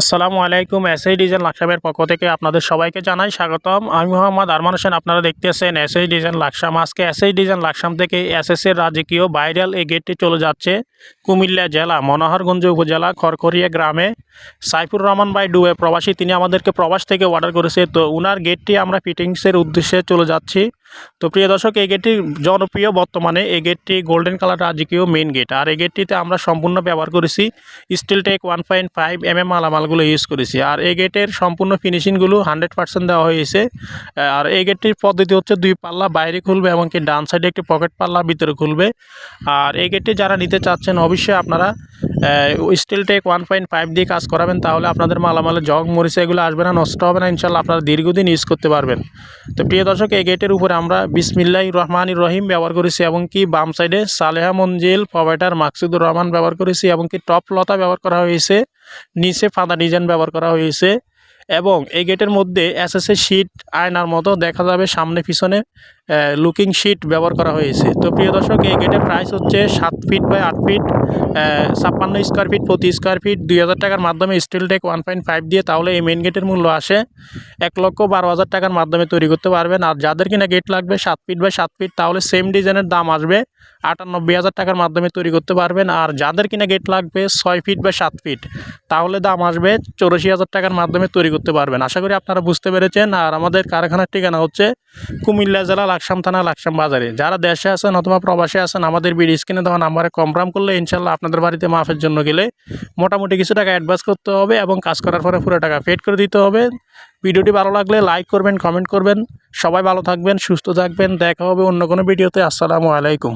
আসসালামু আলাইকুম SI design লাকসামের পক্ষ থেকে আপনাদের সবাইকে জানাই স্বাগতম। আমি মোহাম্মদ আরমান হোসেন, আপনারা দেখতেছেন এসআই ডিজাইন লাকসাম। আজকে এসআই ডিজাইন লাকসাম থেকে এসএসের রাজকীয় ভাইরাল এই গেটটি চলে যাচ্ছে কুমিল্লা জেলা, মনোহরগঞ্জ উপজেলা, খড়খড়িয়া গ্রামে। সাইফুর রহমান ভাই ডুবে প্রবাসী, তিনি আমাদেরকে প্রবাস থেকে অর্ডার করেছে। তো উনার গেটটি আমরা ফিটিংসের উদ্দেশ্যে চলে যাচ্ছি। তো প্রিয় দর্শক, এই গেটটি জনপ্রিয় বর্তমানে। এই গেটটি গোল্ডেন কালার রাজকীয় মেইন গেট আর এই গেটটিতে আমরা সম্পূর্ণ ব্যবহার করেছি steel tech one point five M M মালামালগুলো use করেছি। আর এই গেটের সম্পূর্ণ ফিনিশিংগুলো হান্ড্রেড পার্সেন্ট দেওয়া হয়েছে। আর এই গেটটির পদ্ধতি হচ্ছে দুই পাল্লা বাইরে খুলবে এবং কি ডান সাইডে একটি পকেট পাল্লা ভিতরে খুলবে। আর এই গেটটি যারা নিতে চাচ্ছেন, অবশ্যই আপনারা steel tech one point five দিয়ে কাজ করাবেন, তাহলে আপনাদের মালামালের জগ মরিচা এগুলো আসবে না, নষ্ট হবে না ইনশাল্লাহ আপনারা দীর্ঘদিন ইউজ করতে পারবেন। তো প্রিয় দর্শক, এই গেটের উপরে আমরা বিসমিল্লাহ রহমান রহিম ব্যবহার করেছি এবং কি বাম সাইডে সালেহা মঞ্জিল, প্রোভাইডার মাকসুদুর রহমান ব্যবহার করেছি এবং কি টপ লতা ব্যবহার করা হয়েছে, নিচে ফাদা ডিজাইন ব্যবহার করা হয়েছে। এবং এই গেটের মধ্যে এসএসএ শিট আয়নার মতো দেখা যাবে সামনে পিছনে লুকিং শিট ব্যবহার করা হয়েছে। তো প্রিয় দর্শক, এই গেটের প্রাইস হচ্ছে সাত ফিট বাই আট ফিট ছাপ্পান্ন স্কোয়ার ফিট প্রতি স্কোয়ার ফিট দুই হাজার টাকার মাধ্যমে steel tech one point five দিয়ে তাহলে এই মেন গেটের মূল্য আসে এক লক্ষ বারো হাজার টাকার মাধ্যমে তৈরি করতে পারবেন। আর যাদের কিনা গেট লাগবে সাত ফিট বাই সাত ফিট তাহলে সেম ডিজাইনের দাম আসবে আটানব্বই হাজার টাকার মাধ্যমে তৈরি করতে পারবেন। আর যাদের কিনা গেট লাগবে ছয় ফিট বা সাত ফিট তাহলে দাম আসবে চৌরাশি হাজার টাকার মাধ্যমে তৈরি করতে পারবেন। আশা করি আপনারা বুঝতে পেরেছেন। আর আমাদের কারখানার ঠিকানা হচ্ছে কুমিল্লা জেলা লাকসাম থানা, লাকসাম বাজারে। যারা দেশে আছেন অথবা প্রবাসে আছেন, আমাদের বিডি স্ক্রিনে তখন নাম্বারে কমপ্রাম করলে ইনশাল্লাহ আপনাদের বাড়িতে মাফের জন্য গেলে মোটামুটি কিছু টাকা অ্যাডভান্স করতে হবে এবং কাজ করার পরে পুরো টাকা পেড করে দিতে হবে। ভিডিওটি ভালো লাগলে লাইক করবেন কমেন্ট করবেন। সবাই ভালো থাকবেন, সুস্থ থাকবেন। দেখা হবে অন্য কোনো ভিডিওতে। আসসালামু আলাইকুম।